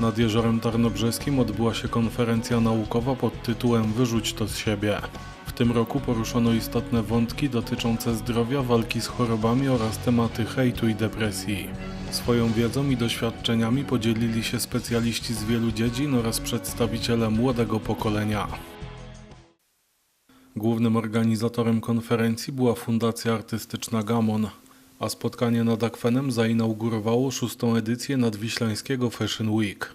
Nad jeziorem Tarnobrzeskim odbyła się konferencja naukowa pod tytułem Wyrzuć to z siebie. W tym roku poruszono istotne wątki dotyczące zdrowia, walki z chorobami oraz tematy hejtu i depresji. Swoją wiedzą i doświadczeniami podzielili się specjaliści z wielu dziedzin oraz przedstawiciele młodego pokolenia. Głównym organizatorem konferencji była Fundacja Artystyczna Gamon, a spotkanie nad akwenem zainaugurowało szóstą edycję nadwiślańskiego Fashion Week.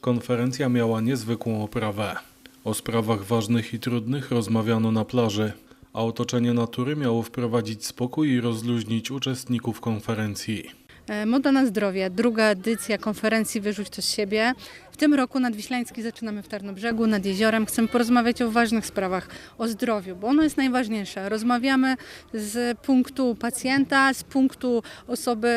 Konferencja miała niezwykłą oprawę. O sprawach ważnych i trudnych rozmawiano na plaży, a otoczenie natury miało wprowadzić spokój i rozluźnić uczestników konferencji. E, Moda na zdrowie, druga edycja konferencji Wyrzuć to z siebie. W tym roku Nadwiślański zaczynamy w Tarnobrzegu, nad jeziorem. Chcemy porozmawiać o ważnych sprawach, o zdrowiu, bo ono jest najważniejsze. Rozmawiamy z punktu pacjenta, z punktu osoby,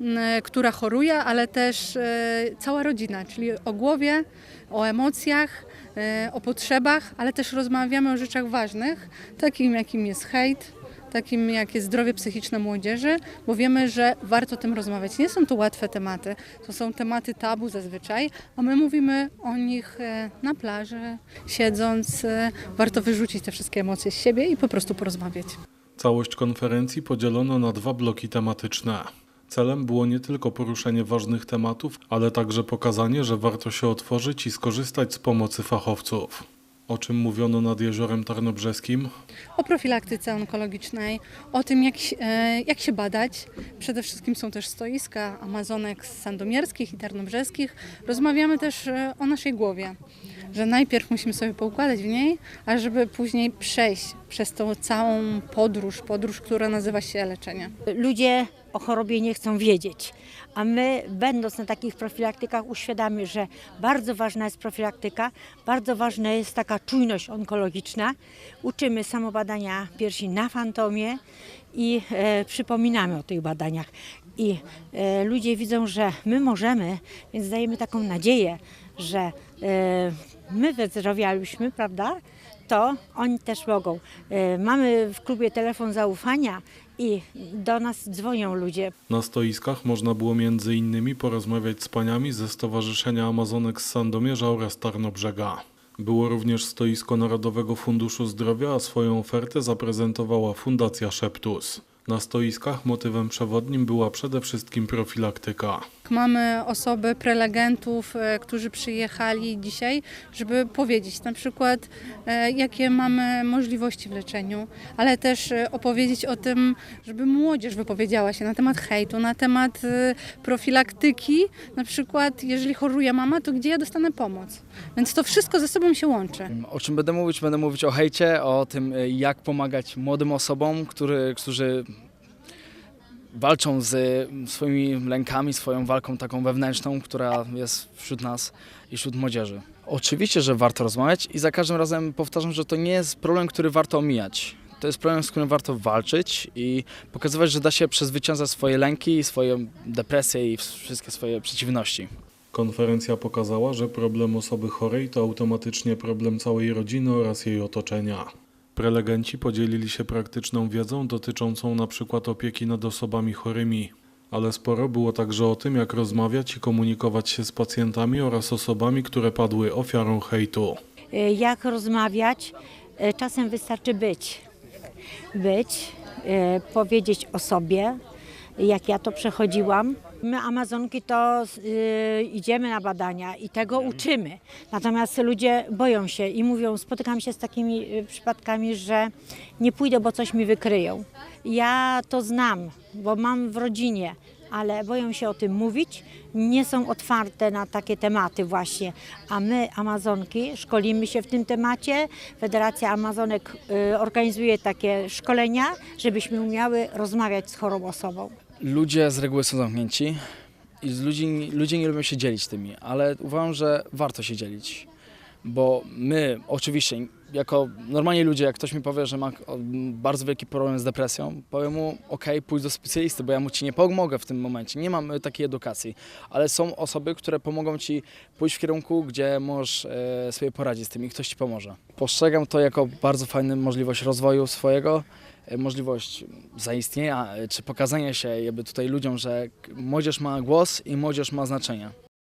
m, która choruje, ale też e, cała rodzina, czyli o głowie, o emocjach, e, o potrzebach, ale też rozmawiamy o rzeczach ważnych, takim jakim jest hejt, takim jak jest zdrowie psychiczne młodzieży, bo wiemy, że warto o tym rozmawiać. Nie są to łatwe tematy, to są tematy tabu zazwyczaj, a my mówimy o nich e, na plaży, siedząc. e, Warto wyrzucić te wszystkie emocje z siebie i po prostu porozmawiać. Całość konferencji podzielono na dwa bloki tematyczne. Celem było nie tylko poruszenie ważnych tematów, ale także pokazanie, że warto się otworzyć i skorzystać z pomocy fachowców. O czym mówiono nad jeziorem Tarnobrzeskim? o profilaktyce onkologicznej, o tym, jak, e, jak się badać. Przede wszystkim są też stoiska Amazonek sandomierskich i tarnobrzeskich. Rozmawiamy też e, o naszej głowie, że najpierw musimy sobie poukładać w niej, a żeby później przejść przez tą całą podróż, podróż, która nazywa się leczenie. ludzie o chorobie nie chcą wiedzieć. A my, będąc na takich profilaktykach, uświadamy, że bardzo ważna jest profilaktyka, bardzo ważna jest taka czujność onkologiczna. Uczymy samobadania piersi na fantomie i e, przypominamy o tych badaniach. I e, ludzie widzą, że my możemy, więc dajemy taką nadzieję, że e, my wyzdrowialiśmy, prawda? to oni też mogą. E, Mamy w klubie telefon zaufania i do nas dzwonią ludzie. Na stoiskach można było między innymi porozmawiać z paniami ze Stowarzyszenia Amazonek z Sandomierza oraz Tarnobrzega. Było również stoisko Narodowego Funduszu Zdrowia, a swoją ofertę zaprezentowała Fundacja Szeptus. Na stoiskach motywem przewodnim była przede wszystkim profilaktyka. Mamy osoby, prelegentów, e, którzy przyjechali dzisiaj, żeby powiedzieć na przykład, e, jakie mamy możliwości w leczeniu, ale też e, opowiedzieć o tym, żeby młodzież wypowiedziała się na temat hejtu, na temat profilaktyki. Na przykład, jeżeli choruje mama, to gdzie ja dostanę pomoc? Więc to wszystko ze sobą się łączy. O czym będę mówić? Będę mówić o hejcie, o tym, jak pomagać młodym osobom, który, którzy walczą z y, swoimi lękami, swoją walką taką wewnętrzną, która jest wśród nas i wśród młodzieży. Oczywiście, że warto rozmawiać i za każdym razem powtarzam, że to nie jest problem, który warto omijać. To jest problem, z którym warto walczyć i pokazywać, że da się przezwyciężać swoje lęki, swoje depresje i wszystkie swoje przeciwności. Konferencja pokazała, że problem osoby chorej to automatycznie problem całej rodziny oraz jej otoczenia. Prelegenci podzielili się praktyczną wiedzą dotyczącą np. opieki nad osobami chorymi, ale sporo było także o tym, jak rozmawiać i komunikować się z pacjentami oraz osobami, które padły ofiarą hejtu. E, Jak rozmawiać? E, Czasem wystarczy być. Być, e, powiedzieć o sobie, jak ja to przechodziłam. My, Amazonki, to y, idziemy na badania i tego uczymy. Natomiast ludzie boją się i mówią, spotykam się z takimi y, przypadkami, że nie pójdę, bo coś mi wykryją. Ja to znam, bo mam w rodzinie, ale boją się o tym mówić, nie są otwarte na takie tematy właśnie. A my, Amazonki, szkolimy się w tym temacie. Federacja Amazonek y, organizuje takie szkolenia, żebyśmy umiały rozmawiać z chorą osobą. Ludzie z reguły są zamknięci i ludzi, ludzie nie lubią się dzielić tymi, ale uważam, że warto się dzielić. Bo my, oczywiście, jako normalni ludzie, jak ktoś mi powie, że ma bardzo wielki problem z depresją, powiem mu, ok, pójdź do specjalisty, bo ja mu ci nie pomogę w tym momencie. Nie mam e, takiej edukacji, ale są osoby, które pomogą ci pójść w kierunku, gdzie możesz e, sobie poradzić z tym i ktoś ci pomoże. Postrzegam to jako bardzo fajną możliwość rozwoju swojego, możliwość zaistnienia, e, czy pokazania się jakby tutaj ludziom, że młodzież ma głos i młodzież ma znaczenie.